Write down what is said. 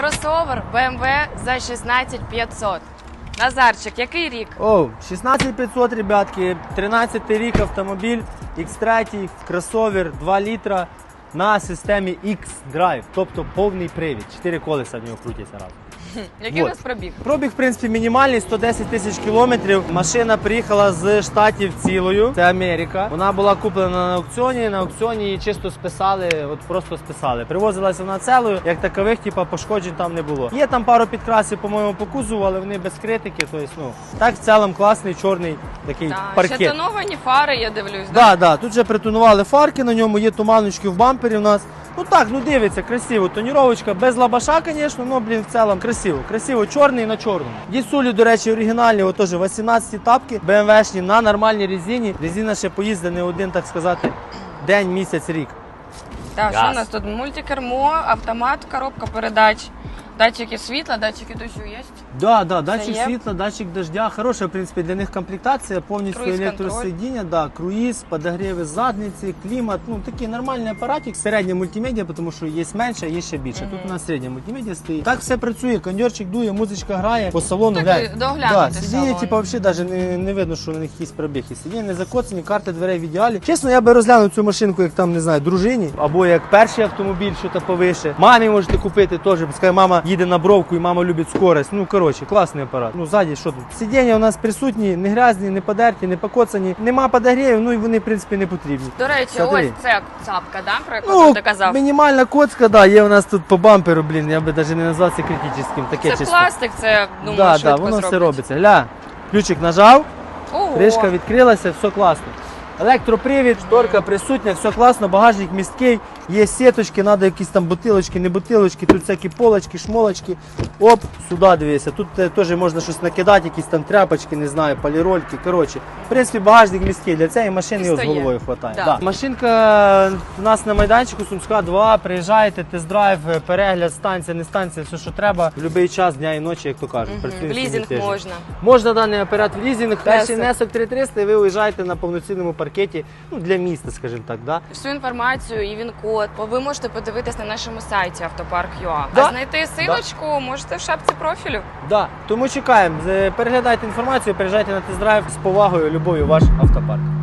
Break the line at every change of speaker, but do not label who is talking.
Кросовер BMW за 16500. Назарчик, який рік?
О, 16500, ребятки, 13 рік автомобіль, X3, кросовер, 2 літра на системі X-Drive, тобто повний привід. 4 колеса в нього крутяться разом.
Який
Вот.
у нас пробіг?
Пробіг, в принципі, мінімальний 110 тисяч кілометрів. Машина приїхала з штатів цілою. Це Америка. Вона була куплена на аукціоні. На аукціоні її чисто списали, от просто списали. Привозилася вона целою, як такових, типа пошкоджень там не було. Є там пару підкрасів, по-моєму, по кузову, але вони без критики. Тобто, ну так в цілому класний чорний такий
Так, ще тоновані фари, я дивлюсь.
Да, да, тут вже притонували фарки на ньому, є туманочки в бампері в нас. Ну так, ну дивиться, красиво. Тоніровочка без лабаша, звісно, ну блін, в цілому красиво. Красиво, чорний на чорному. Дісулі, до речі, оригінальні, отож 18 тапки, БМВшні на нормальній резині. Резина ще поїздить не один, так сказати, день, місяць, рік.
Так, що у нас тут? Мультикермо, автомат, коробка передач, датчики світла, датчики дощу є.
Да, да, датчик
є?
світла, датчик дождя. Хороша, в принципі, для них комплектація, повністю
Круїз-контроль.
електросидіння, да, круїз, подогріви задниці, клімат. Ну такий нормальний апаратик. Середня мультимедіа, тому що є менше, є ще більше. Тут у нас середня мультимедіа стоїть. Так все працює, кондьорчик дує, музичка грає по салону.
Так,
глянь. да, сидіння, типу, взагалі навіть не, не видно, що на них якісь пробіги. Сидіння не закоцані, карти дверей в ідеалі. Чесно, я би розглянув цю машинку, як там не знаю, дружині, або як перший автомобіль, що то повише. Мамі можете купити теж. Пускай мама їде на бровку і мама любить скорость. Ну коротше, класний апарат. Ну ззаді, що тут? Сидіння у нас присутні, не грязні, не подерті, не покоцані. Нема подогрівів, ну і вони в принципі не потрібні.
До речі,
Смотри.
ось це цапка, да, про яку
Ну,
ти казав?
мінімальна коцка, да, є у нас тут по бамперу, блін, я би навіть не назвав це критичним. Таке
Це
чисто.
пластик, це думаю,
да, да,
швидко
воно все робиться. Гля, ключик нажав,
Ого.
кришка відкрилася, все класно. Електропривід, шторка присутня, все класно, багажник місткий, є сіточки, треба якісь там бутилочки, не бутилочки, тут всякі полочки, шмолочки. Оп, сюди дивися. Тут е, теж можна щось накидати, якісь там тряпочки, не знаю, полірольки. Коротше, в принципі, багажник міський для цієї машини його з головою хватає.
Да.
Да. Машинка у нас на майданчику Сумська 2, приїжджаєте, тест-драйв, е, перегляд, станція, не станція, все, що треба, в будь-який час дня і ночі, як то кажуть.
В лізинг можна.
Можна даний апарат в лізинг, перший
Внесок.
внесок 3300 і ви уїжджаєте на повноцінному паркеті ну, для міста, скажімо так. Да?
Всю інформацію і він-код ви можете подивитись на нашому сайті автопарк.ua.
Да.
А знайти силочку можете в шапці профілю.
Да. Тому чекаємо. Переглядайте інформацію, приїжджайте на тест-драйв з повагою, любов'ю ваш автопарк.